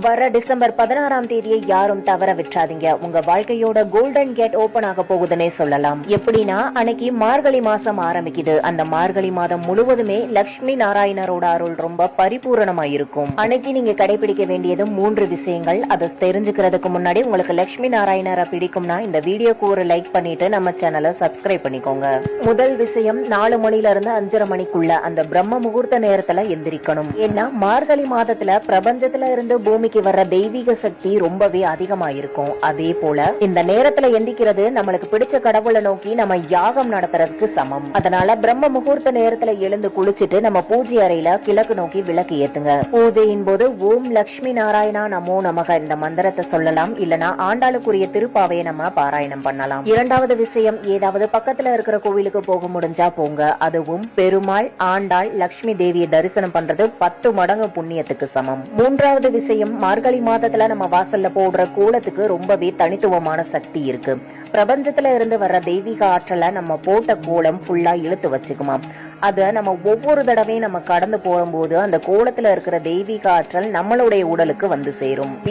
வர டிசம்பர் பதினாறாம் தேதியை யாரும் தவற விட்டுறாதீங்க. உங்க வாழ்க்கையோட கோல்டன் கேட் ஓபன் ஆக போகுதுன்னே சொல்லலாம். எப்படின்னா அன்னைக்கு மார்கழி மாசம் ஆரம்பிக்குது. அந்த மார்கழி மாதம் முழுவதுமே லக்ஷ்மி நாராயணரோட அருள் ரொம்ப பரிபூரணமா இருக்கும். அன்னைக்கு நீங்க கடைபிடிக்க வேண்டியது மூன்று விஷயங்கள். அதை தெரிஞ்சுக்கிறதுக்கு முன்னாடி உங்களுக்கு லக்ஷ்மி நாராயணரை பிடிக்கும்னா இந்த வீடியோக்கு ஒரு லைக் பண்ணிட்டு நம்ம சேனலை சப்ஸ்கிரைப் பண்ணிக்கோங்க. முதல் விஷயம் நாலு மணில இருந்து அஞ்சரை மணிக்குள்ள அந்த பிரம்ம முகூர்த்த நேரத்துல எந்திரிக்கணும். ஏன்னா மார்கழி மாதத்துல பிரபஞ்சத்துல இருந்து பூமி பூமிக்கு வர்ற தெய்வீக சக்தி ரொம்பவே அதிகமா இருக்கும் அதே போல இந்த நேரத்துல எந்திக்கிறது நம்மளுக்கு பிடிச்ச கடவுளை நோக்கி நம்ம யாகம் நடத்துறதுக்கு சமம். அதனால பிரம்ம முகூர்த்த நேரத்துல எழுந்து குளிச்சுட்டு நம்ம பூஜை அறையில கிழக்கு நோக்கி விளக்கு ஏத்துங்க. பூஜையின் போது ஓம் லக்ஷ்மி நாராயணா நமோ நமக இந்த மந்திரத்தை சொல்லலாம். இல்லனா ஆண்டாளுக்குரிய திருப்பாவையை நம்ம பாராயணம் பண்ணலாம். இரண்டாவது விஷயம் ஏதாவது பக்கத்துல இருக்கிற கோவிலுக்கு போக முடிஞ்சா போங்க. அதுவும் பெருமாள் ஆண்டாள் லக்ஷ்மி தேவியை தரிசனம் பண்றது பத்து மடங்கு புண்ணியத்துக்கு சமம். மூன்றாவது விஷயம் மார்கழி மாதத்துல நம்ம வாசல்ல போடுற கோலத்துக்கு ரொம்பவே தனித்துவமான சக்தி இருக்கு. பிரபஞ்சத்துல இருந்து வர்ற தெய்வீக ஆற்றலை நம்ம போட்ட கோலம் ஃபுல்லா இழுத்து வச்சுக்குமா. அத நம்ம ஒவ்வொரு தடவையும் நம்ம கடந்து போகும்போது அந்த கோலத்துல இருக்கிற தெய்வீக ஆற்றல் நம்மளுடைய உடலுக்கு வந்து சேரும்.